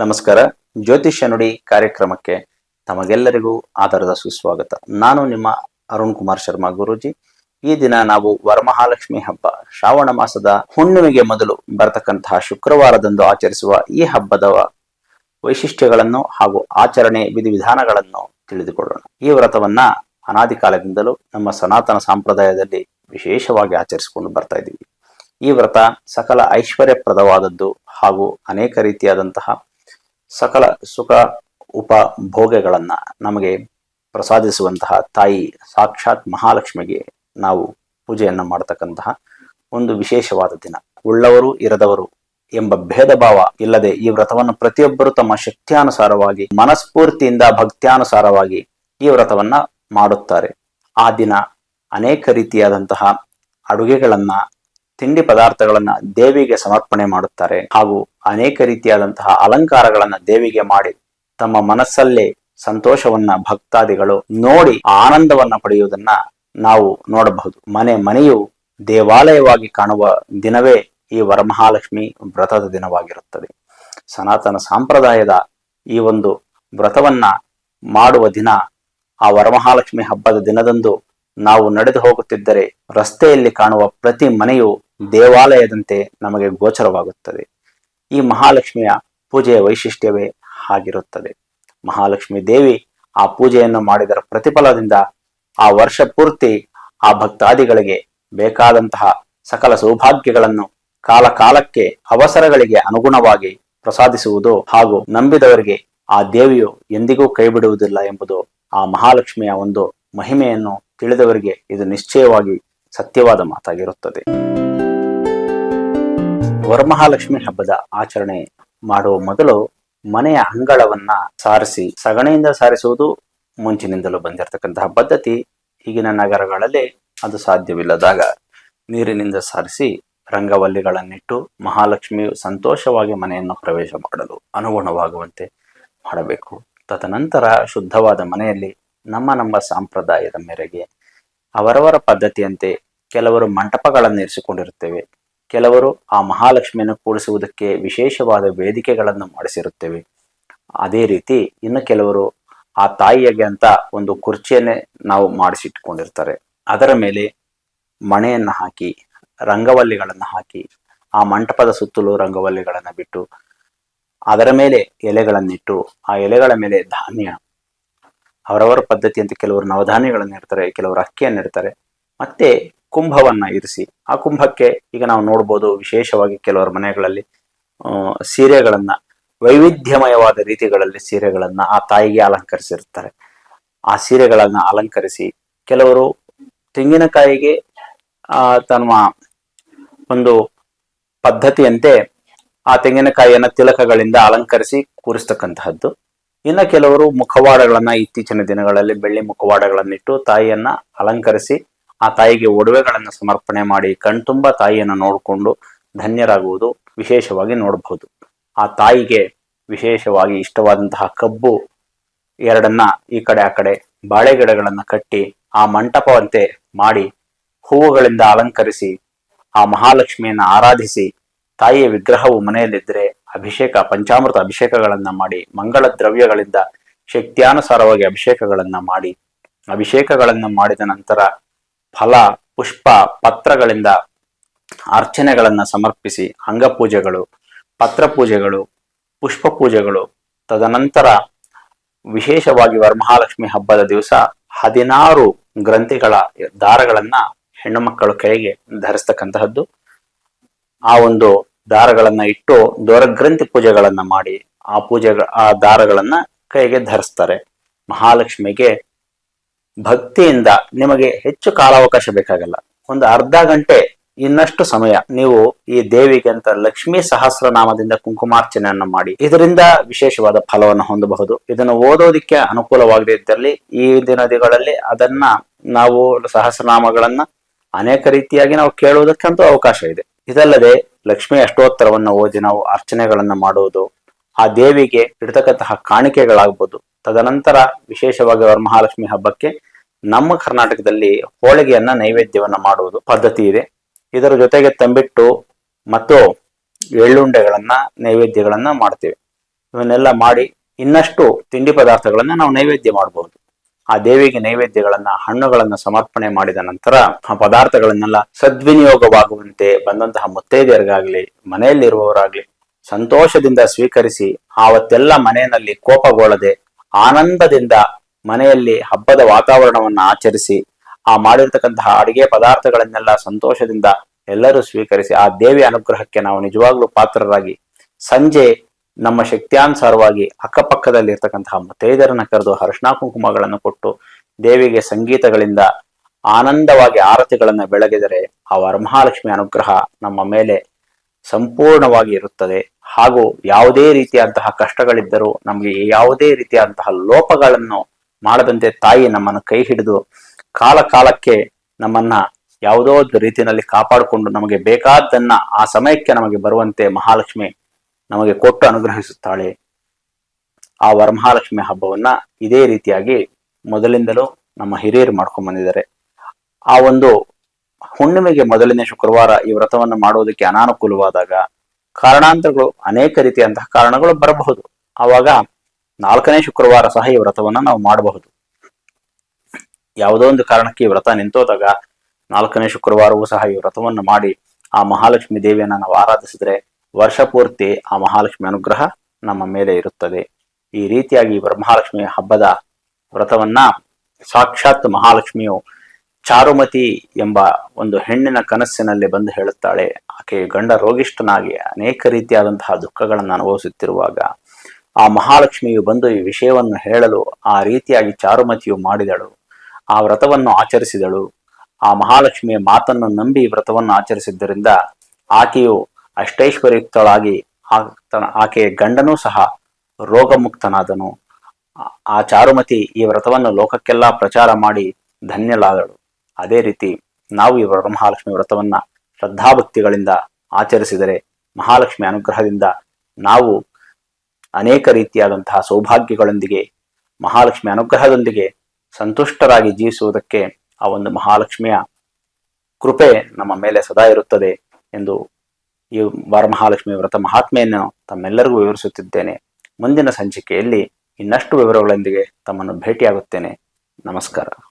ನಮಸ್ಕಾರ. ಜ್ಯೋತಿಷ್ಯ ನುಡಿ ಕಾರ್ಯಕ್ರಮಕ್ಕೆ ತಮಗೆಲ್ಲರಿಗೂ ಆಧಾರದ ಸುಸ್ವಾಗತ. ನಾನು ನಿಮ್ಮ ಅರುಣ್ ಕುಮಾರ್ ಶರ್ಮಾ ಗುರೂಜಿ. ಈ ದಿನ ನಾವು ವರಮಹಾಲಕ್ಷ್ಮಿ ಹಬ್ಬ. ಶ್ರಾವಣ ಮಾಸದ ಹುಣ್ಣಿಮೆಗೆ ಮೊದಲು ಬರತಕ್ಕಂತಹ ಶುಕ್ರವಾರದಂದು ಆಚರಿಸುವ ಈ ಹಬ್ಬದ ವೈಶಿಷ್ಟ್ಯಗಳನ್ನು ಹಾಗೂ ಆಚರಣೆ ವಿಧಿವಿಧಾನಗಳನ್ನು ತಿಳಿದುಕೊಳ್ಳೋಣ. ಈ ವ್ರತವನ್ನ ಅನಾದಿ ಕಾಲದಿಂದಲೂ ನಮ್ಮ ಸನಾತನ ಸಂಪ್ರದಾಯದಲ್ಲಿ ವಿಶೇಷವಾಗಿ ಆಚರಿಸಿಕೊಂಡು ಬರ್ತಾ ಇದ್ದೀವಿ. ಈ ವ್ರತ ಸಕಲ ಐಶ್ವರ್ಯಪ್ರದವಾದದ್ದು ಹಾಗೂ ಅನೇಕ ರೀತಿಯಾದಂತಹ ಸಕಲ ಸುಖ ಉಪಭೋಗಗಳನ್ನ ನಮಗೆ ಪ್ರಸಾದಿಸುವಂತಹ ತಾಯಿ ಸಾಕ್ಷಾತ್ ಮಹಾಲಕ್ಷ್ಮಿಗೆ ನಾವು ಪೂಜೆಯನ್ನ ಮಾಡತಕ್ಕಂತಹ ಒಂದು ವಿಶೇಷವಾದ ದಿನ. ಉಳ್ಳವರು ಇರದವರು ಎಂಬ ಭೇದ ಭಾವ ಇಲ್ಲದೆ ಈ ವ್ರತವನ್ನು ಪ್ರತಿಯೊಬ್ಬರು ತಮ್ಮ ಶಕ್ತಿಯಾನುಸಾರವಾಗಿ, ಮನಸ್ಫೂರ್ತಿಯಿಂದ ಭಕ್ತಿಯಾನುಸಾರವಾಗಿ ಈ ವ್ರತವನ್ನ ಮಾಡುತ್ತಾರೆ. ಆ ದಿನ ಅನೇಕ ರೀತಿಯಾದಂತಹ ಅಡುಗೆಗಳನ್ನ, ತಿಂಡಿ ಪದಾರ್ಥಗಳನ್ನ ದೇವಿಗೆ ಸಮರ್ಪಣೆ ಮಾಡುತ್ತಾರೆ. ಹಾಗೂ ಅನೇಕ ರೀತಿಯಾದಂತಹ ಅಲಂಕಾರಗಳನ್ನ ದೇವಿಗೆ ಮಾಡಿ ತಮ್ಮ ಮನಸ್ಸಲ್ಲೇ ಸಂತೋಷವನ್ನ ಭಕ್ತಾದಿಗಳು ನೋಡಿ ಆನಂದವನ್ನ ಪಡೆಯುವುದನ್ನ ನಾವು ನೋಡಬಹುದು. ಮನೆ ಮನೆಯು ದೇವಾಲಯವಾಗಿ ಕಾಣುವ ದಿನವೇ ಈ ವರಮಹಾಲಕ್ಷ್ಮಿ ವ್ರತದ ದಿನವಾಗಿರುತ್ತದೆ. ಸನಾತನ ಸಂಪ್ರದಾಯದ ಈ ಒಂದು ವ್ರತವನ್ನ ಮಾಡುವ ದಿನ ಆ ವರಮಹಾಲಕ್ಷ್ಮಿ ಹಬ್ಬದ ದಿನದಂದು ನಾವು ನಡೆದು ಹೋಗುತ್ತಿದ್ದರೆ ರಸ್ತೆಯಲ್ಲಿ ಕಾಣುವ ಪ್ರತಿ ಮನೆಯು ದೇವಾಲಯದಂತೆ ನಮಗೆ ಗೋಚರವಾಗುತ್ತದೆ. ಈ ಮಹಾಲಕ್ಷ್ಮಿಯ ಪೂಜೆಯ ವೈಶಿಷ್ಟ್ಯವೇ ಆಗಿರುತ್ತದೆ ಮಹಾಲಕ್ಷ್ಮಿ ದೇವಿ ಆ ಪೂಜೆಯನ್ನು ಮಾಡಿದರ ಪ್ರತಿಫಲದಿಂದ ಆ ವರ್ಷ ಪೂರ್ತಿ ಆ ಭಕ್ತಾದಿಗಳಿಗೆ ಬೇಕಾದಂತಹ ಸಕಲ ಸೌಭಾಗ್ಯಗಳನ್ನು ಕಾಲಕಾಲಕ್ಕೆ ಅವಸರಗಳಿಗೆ ಅನುಗುಣವಾಗಿ ಪ್ರಸಾದಿಸುವುದು ಹಾಗೂ ನಂಬಿದವರಿಗೆ ಆ ದೇವಿಯು ಎಂದಿಗೂ ಕೈಬಿಡುವುದಿಲ್ಲ ಎಂಬುದು ಆ ಮಹಾಲಕ್ಷ್ಮಿಯ ಒಂದು ಮಹಿಮೆಯನ್ನು ತಿಳಿದವರಿಗೆ ಇದು ನಿಶ್ಚಯವಾಗಿ ಸತ್ಯವಾದ ಮಾತಾಗಿರುತ್ತದೆ. ವರಮಹಾಲಕ್ಷ್ಮಿ ಹಬ್ಬದ ಆಚರಣೆ ಮಾಡುವ ಮೊದಲು ಮನೆಯ ಅಂಗಳವನ್ನ ಸಾರಿಸಿ, ಸಗಣಿಯಿಂದ ಸಾರಿಸುವುದು ಮುಂಚಿನಿಂದಲೂ ಬಂದಿರತಕ್ಕಂತಹ ಪದ್ಧತಿ ಈಗಿನ ನಗರಗಳಲ್ಲಿ ಅದು ಸಾಧ್ಯವಿಲ್ಲದಾಗ ನೀರಿನಿಂದ ಸಾರಿಸಿ ರಂಗವಲ್ಲಿಗಳನ್ನಿಟ್ಟು ಮಹಾಲಕ್ಷ್ಮಿಯು ಸಂತೋಷವಾಗಿ ಮನೆಯನ್ನು ಪ್ರವೇಶ ಮಾಡಲು ಅನುಗುಣವಾಗುವಂತೆ ಮಾಡಬೇಕು. ತದನಂತರ ಶುದ್ಧವಾದ ಮನೆಯಲ್ಲಿ ನಮ್ಮ ನಮ್ಮ ಸಂಪ್ರದಾಯದ ಮೇರೆಗೆ ಅವರವರ ಪದ್ಧತಿಯಂತೆ ಕೆಲವರು ಮಂಟಪಗಳನ್ನು ಇರಿಸಿಕೊಂಡಿರುತ್ತೇವೆ ಕೆಲವರು ಆ ಮಹಾಲಕ್ಷ್ಮಿಯನ್ನು ಕೂಡಿಸುವುದಕ್ಕೆ ವಿಶೇಷವಾದ ವೇದಿಕೆಗಳನ್ನು ಮಾಡಿಸಿರುತ್ತೇವೆ. ಅದೇ ರೀತಿ ಇನ್ನು ಕೆಲವರು ಆ ತಾಯಿಯಗೆ ಅಂತ ಒಂದು ಕುರ್ಚಿಯನ್ನೇ ನಾವು ಮಾಡಿಸಿಟ್ಕೊಂಡಿರ್ತಾರೆ ಅದರ ಮೇಲೆ ಮಣೆಯನ್ನು ಹಾಕಿ, ರಂಗವಲ್ಲಿಗಳನ್ನು ಹಾಕಿ, ಆ ಮಂಟಪದ ಸುತ್ತಲೂ ರಂಗವಲ್ಲಿಗಳನ್ನು ಬಿಟ್ಟು, ಅದರ ಮೇಲೆ ಎಲೆಗಳನ್ನಿಟ್ಟು, ಆ ಎಲೆಗಳ ಮೇಲೆ ಧಾನ್ಯ, ಅವರವರ ಪದ್ಧತಿ ಅಂತ ಕೆಲವರು ನವಧಾನ್ಯಗಳನ್ನು ಇಡ್ತಾರೆ, ಕೆಲವರು ಅಕ್ಕಿಯನ್ನು ಇಡ್ತಾರೆ. ಮತ್ತೆ ಕುಂಭವನ್ನ ಇರಿಸಿ, ಆ ಕುಂಭಕ್ಕೆ ಈಗ ನಾವು ನೋಡ್ಬೋದು ವಿಶೇಷವಾಗಿ ಕೆಲವರ ಮನೆಗಳಲ್ಲಿ ಸೀರೆಗಳನ್ನ, ವೈವಿಧ್ಯಮಯವಾದ ರೀತಿಗಳಲ್ಲಿ ಸೀರೆಗಳನ್ನ ಆ ತಾಯಿಗೆ ಅಲಂಕರಿಸಿರ್ತಾರೆ ಆ ಸೀರೆಗಳನ್ನ ಅಲಂಕರಿಸಿ ಕೆಲವರು ತೆಂಗಿನಕಾಯಿಗೆ ಆ, ತಮ್ಮ ಒಂದು ಪದ್ಧತಿಯಂತೆ ಆ ತೆಂಗಿನಕಾಯಿಯನ್ನ ತಿಲಕಗಳಿಂದ ಅಲಂಕರಿಸಿ ಕೂರಿಸ್ತಕ್ಕಂತಹದ್ದು. ಇನ್ನು ಕೆಲವರು ಮುಖವಾಡಗಳನ್ನ ಇತ್ತೀಚಿನ ದಿನಗಳಲ್ಲಿ ಬೆಳ್ಳಿ ಮುಖವಾಡಗಳನ್ನಿಟ್ಟು ತಾಯಿಯನ್ನ ಅಲಂಕರಿಸಿ ಆ ತಾಯಿಗೆ ಒಡವೆಗಳನ್ನು ಸಮರ್ಪಣೆ ಮಾಡಿ ಕಣ್ತುಂಬ ತಾಯಿಯನ್ನು ನೋಡಿಕೊಂಡು ಧನ್ಯರಾಗುವುದು ವಿಶೇಷವಾಗಿ ನೋಡಬಹುದು ಆ ತಾಯಿಗೆ ವಿಶೇಷವಾಗಿ ಇಷ್ಟವಾದಂತಹ ಕಬ್ಬು ಎರಡನ್ನ ಈ ಕಡೆ ಆ ಕಡೆ ಬಾಳೆ ಗಿಡಗಳನ್ನು ಕಟ್ಟಿ ಆ ಮಂಟಪವಂತೆ ಮಾಡಿ ಹೂವುಗಳಿಂದ ಅಲಂಕರಿಸಿ ಆ ಮಹಾಲಕ್ಷ್ಮಿಯನ್ನ ಆರಾಧಿಸಿ ತಾಯಿಯ ವಿಗ್ರಹವು ಮನೆಯಲ್ಲಿದ್ದರೆ ಅಭಿಷೇಕ, ಪಂಚಾಮೃತ ಅಭಿಷೇಕಗಳನ್ನ ಮಾಡಿ, ಮಂಗಳ ದ್ರವ್ಯಗಳಿಂದ ಶಕ್ತಿಯಾನುಸಾರವಾಗಿ ಅಭಿಷೇಕಗಳನ್ನ ಮಾಡಿ, ಅಭಿಷೇಕಗಳನ್ನ ಮಾಡಿದ ನಂತರ ಫಲ, ಪುಷ್ಪ, ಪತ್ರಗಳಿಂದ ಅರ್ಚನೆಗಳನ್ನ ಸಮರ್ಪಿಸಿ ಅಂಗಪೂಜೆಗಳು ಪತ್ರ ಪೂಜೆಗಳು ಪುಷ್ಪ ಪೂಜೆಗಳು ತದನಂತರ ವಿಶೇಷವಾಗಿ ವರಮಹಾಲಕ್ಷ್ಮಿ ಹಬ್ಬದ ದಿವಸ ಹದಿನಾರು ಗ್ರಂಥಿಗಳ ದಾರಗಳನ್ನ ಹೆಣ್ಣು ಮಕ್ಕಳು ಕೈಗೆ ಧರಿಸ್ತಕ್ಕಂತಹದ್ದು. ಆ ಒಂದು ದಾರಗಳನ್ನ ಇಟ್ಟು ದೊರಗ್ರಂಥಿ ಪೂಜೆಗಳನ್ನ ಮಾಡಿ ಆ ಪೂಜೆ ಆ ದಾರಗಳನ್ನ ಕೈಗೆ ಧರಿಸ್ತಾರೆ. ಮಹಾಲಕ್ಷ್ಮಿಗೆ ಭಕ್ತಿಯಿಂದ ನಿಮಗೆ ಹೆಚ್ಚು ಕಾಲಾವಕಾಶ ಬೇಕಾಗಲ್ಲ. ಒಂದು ಅರ್ಧ ಗಂಟೆ ಇನ್ನಷ್ಟು ಸಮಯ ನೀವು ಈ ದೇವಿಗೆ ಅಂತ ಲಕ್ಷ್ಮೀ ಸಹಸ್ರನಾಮದಿಂದ ಕುಂಕುಮಾರ್ಚನೆಯನ್ನ ಮಾಡಿ, ಇದರಿಂದ ವಿಶೇಷವಾದ ಫಲವನ್ನು ಹೊಂದಬಹುದು. ಇದನ್ನು ಓದೋದಿಕ್ಕೆ ಅನುಕೂಲವಾಗದೇ ಇದ್ದಲ್ಲಿ ಈ ದಿನಗಳಲ್ಲಿ ಅದನ್ನ ನಾವು ಸಹಸ್ರನಾಮಗಳನ್ನ ಅನೇಕ ರೀತಿಯಾಗಿ ನಾವು ಕೇಳುವುದಕ್ಕಂತೂ ಅವಕಾಶ ಇದೆ. ಇದಲ್ಲದೆ ಲಕ್ಷ್ಮಿ ಅಷ್ಟೋತ್ತರವನ್ನು ಓದಿ ನಾವು ಅರ್ಚನೆಗಳನ್ನ ಮಾಡುವುದು, ಆ ದೇವಿಗೆ ಇಡತಕ್ಕಂತಹ ಕಾಣಿಕೆಗಳಾಗ್ಬೋದು. ತದನಂತರ ವಿಶೇಷವಾಗಿ ವರಮಹಾಲಕ್ಷ್ಮಿ ಹಬ್ಬಕ್ಕೆ ನಮ್ಮ ಕರ್ನಾಟಕದಲ್ಲಿ ಹೋಳಿಗೆಯನ್ನ ನೈವೇದ್ಯವನ್ನ ಮಾಡುವುದು ಪದ್ಧತಿ ಇದೆ. ಇದರ ಜೊತೆಗೆ ತಂಬಿಟ್ಟು ಮತ್ತು ಎಳ್ಳುಂಡೆಗಳನ್ನ, ನೈವೇದ್ಯಗಳನ್ನ ಮಾಡ್ತೇವೆ. ಇವನ್ನೆಲ್ಲ ಮಾಡಿ ಇನ್ನಷ್ಟು ತಿಂಡಿ ಪದಾರ್ಥಗಳನ್ನ ನಾವು ನೈವೇದ್ಯ ಮಾಡಬಹುದು ಆ ದೇವಿಗೆ ನೈವೇದ್ಯಗಳನ್ನ, ಹಣ್ಣುಗಳನ್ನ ಸಮರ್ಪಣೆ ಮಾಡಿದ ನಂತರ ಆ ಪದಾರ್ಥಗಳನ್ನೆಲ್ಲ ಸದ್ವಿನಿಯೋಗವಾಗುವಂತೆ ಬಂದಂತಹ ಮುತ್ತೈದೆಯರಿಗಾಗ್ಲಿ, ಮನೆಯಲ್ಲಿರುವವರಾಗ್ಲಿ ಸಂತೋಷದಿಂದ ಸ್ವೀಕರಿಸಿ, ಆವತ್ತೆಲ್ಲ ಮನೆಯಲ್ಲಿ ಕೋಪಗೊಳ್ಳದೆ ಆನಂದದಿಂದ ಮನೆಯಲ್ಲಿ ಹಬ್ಬದ ವಾತಾವರಣವನ್ನ ಆಚರಿಸಿ, ಆ ಮಾಡಿರ್ತಕ್ಕಂತಹ ಅಡುಗೆ ಪದಾರ್ಥಗಳನ್ನೆಲ್ಲ ಸಂತೋಷದಿಂದ ಎಲ್ಲರೂ ಸ್ವೀಕರಿಸಿ, ಆ ದೇವಿ ಅನುಗ್ರಹಕ್ಕೆ ನಾವು ನಿಜವಾಗ್ಲೂ ಪಾತ್ರರಾಗಿ, ಸಂಜೆ ನಮ್ಮ ಶಕ್ತಿಯಾನುಸಾರವಾಗಿ ಅಕ್ಕಪಕ್ಕದಲ್ಲಿ ಇರ್ತಕ್ಕಂತಹ ಮುತ್ತೈದರನ್ನ ಕರೆದು ಹರ್ಷಣ ಕುಂಕುಮಗಳನ್ನು ಕೊಟ್ಟು ದೇವಿಗೆ ಸಂಗೀತಗಳಿಂದ ಆನಂದವಾಗಿ ಆರತಿಗಳನ್ನ ಬೆಳಗಿದರೆ ಆ ವರಮಹಾಲಕ್ಷ್ಮಿ ಅನುಗ್ರಹ ನಮ್ಮ ಮೇಲೆ ಸಂಪೂರ್ಣವಾಗಿ ಇರುತ್ತದೆ ಹಾಗೂ ಯಾವುದೇ ರೀತಿಯಾದಂತಹ ಕಷ್ಟಗಳಿದ್ದರೂ ನಮಗೆ ಯಾವುದೇ ರೀತಿಯಾದಂತಹ ಲೋಪಗಳನ್ನು ಮಾಡದಂತೆ ತಾಯಿ ನಮ್ಮನ್ನು ಕೈ ಹಿಡಿದು ಕಾಲ ಕಾಲಕ್ಕೆ ನಮ್ಮನ್ನ ಯಾವುದೋ ರೀತಿಯಲ್ಲಿ ಕಾಪಾಡಿಕೊಂಡು ನಮಗೆ ಬೇಕಾದ್ದನ್ನ ಆ ಸಮಯಕ್ಕೆ ನಮಗೆ ಬರುವಂತೆ ಮಹಾಲಕ್ಷ್ಮಿ ನಮಗೆ ಕೊಟ್ಟು ಅನುಗ್ರಹಿಸುತ್ತಾಳೆ. ಆ ವರಮಹಾಲಕ್ಷ್ಮಿ ಹಬ್ಬವನ್ನ ಇದೇ ರೀತಿಯಾಗಿ ಮೊದಲಿಂದಲೂ ನಮ್ಮ ಹಿರಿಯರು ಮಾಡ್ಕೊಂಡ್ ಬಂದಿದ್ದಾರೆ. ಆ ಒಂದು ಹುಣ್ಣಿಮೆಗೆ ಮೊದಲನೇ ಶುಕ್ರವಾರ ಈ ವ್ರತವನ್ನು ಮಾಡುವುದಕ್ಕೆ ಅನಾನುಕೂಲವಾದಾಗ ಕಾರಣಾಂತರಗಳು ಅನೇಕ ರೀತಿಯಂತಹ ಕಾರಣಗಳು ಬರಬಹುದು. ಆವಾಗ ನಾಲ್ಕನೇ ಶುಕ್ರವಾರ ಸಹ ಈ ವ್ರತವನ್ನು ನಾವು ಮಾಡಬಹುದು. ಯಾವುದೋ ಒಂದು ಕಾರಣಕ್ಕೆ ಈ ವ್ರತ ನಿಂತೋದಾಗ ನಾಲ್ಕನೇ ಶುಕ್ರವಾರವೂ ಸಹ ಈ ವ್ರತವನ್ನು ಮಾಡಿ ಆ ಮಹಾಲಕ್ಷ್ಮಿ ದೇವಿಯನ್ನ ನಾವು ಆರಾಧಿಸಿದ್ರೆ ವರ್ಷ ಪೂರ್ತಿ ಆ ಮಹಾಲಕ್ಷ್ಮಿ ಅನುಗ್ರಹ ನಮ್ಮ ಮೇಲೆ ಇರುತ್ತದೆ. ಈ ರೀತಿಯಾಗಿ ವರಮಹಾಲಕ್ಷ್ಮಿ ಹಬ್ಬದ ವ್ರತವನ್ನ ಸಾಕ್ಷಾತ್ ಮಹಾಲಕ್ಷ್ಮಿಯು ಚಾರುಮತಿ ಎಂಬ ಒಂದು ಹೆಣ್ಣಿನ ಕನಸಿನಲ್ಲಿ ಬಂದು ಹೇಳುತ್ತಾಳೆ, ಆಕೆ ಗಂಡ ರೋಗಿಷ್ಠನಾಗಿ ಅನೇಕ ರೀತಿಯಾದಂತಹ ದುಃಖಗಳನ್ನು ಅನುಭವಿಸುತ್ತಿರುವಾಗ ಆ ಮಹಾಲಕ್ಷ್ಮಿಯು ಬಂದು ಈ ವಿಷಯವನ್ನು ಹೇಳಲು ಆ ರೀತಿಯಾಗಿ ಚಾರುಮತಿಯು ಮಾಡಿದಳು. ಆ ವ್ರತವನ್ನು ಆಚರಿಸಿದಳು. ಆ ಮಹಾಲಕ್ಷ್ಮಿಯ ಮಾತನ್ನು ನಂಬಿ ವ್ರತವನ್ನು ಆಚರಿಸಿದ್ದರಿಂದ ಆಕೆಯು ಅಷ್ಟೈಶ್ವರ್ಯುಕ್ತಳಾಗಿ ಆಕೆಯ ಗಂಡನೂ ಸಹ ರೋಗಮುಕ್ತನಾದನು. ಆ ಚಾರುಮತಿ ಈ ವ್ರತವನ್ನು ಲೋಕಕ್ಕೆಲ್ಲ ಪ್ರಚಾರ ಮಾಡಿ ಧನ್ಯಳಾದಳು. ಅದೇ ರೀತಿ ನಾವು ಈ ವರಮಹಾಲಕ್ಷ್ಮಿ ವ್ರತವನ್ನ ಶ್ರದ್ಧಾಭಕ್ತಿಗಳಿಂದ ಆಚರಿಸಿದರೆ ಮಹಾಲಕ್ಷ್ಮಿ ಅನುಗ್ರಹದಿಂದ ನಾವು ಅನೇಕ ರೀತಿಯಾದಂತಹ ಸೌಭಾಗ್ಯಗಳೊಂದಿಗೆ, ಮಹಾಲಕ್ಷ್ಮಿ ಅನುಗ್ರಹದೊಂದಿಗೆ ಸಂತುಷ್ಟರಾಗಿ ಜೀವಿಸುವುದಕ್ಕೆ ಆ ಒಂದು ಮಹಾಲಕ್ಷ್ಮಿಯ ಕೃಪೆ ನಮ್ಮ ಮೇಲೆ ಸದಾ ಇರುತ್ತದೆ ಎಂದು ಈ ವರಮಹಾಲಕ್ಷ್ಮಿ ವ್ರತ ಮಹಾತ್ಮೆಯನ್ನು ತಮ್ಮೆಲ್ಲರಿಗೂ ವಿವರಿಸುತ್ತಿದ್ದೇನೆ. ಮುಂದಿನ ಸಂಚಿಕೆಯಲ್ಲಿ ಇನ್ನಷ್ಟು ವಿವರಗಳೊಂದಿಗೆ ತಮ್ಮನ್ನು ಭೇಟಿಯಾಗುತ್ತೇನೆ. ನಮಸ್ಕಾರ.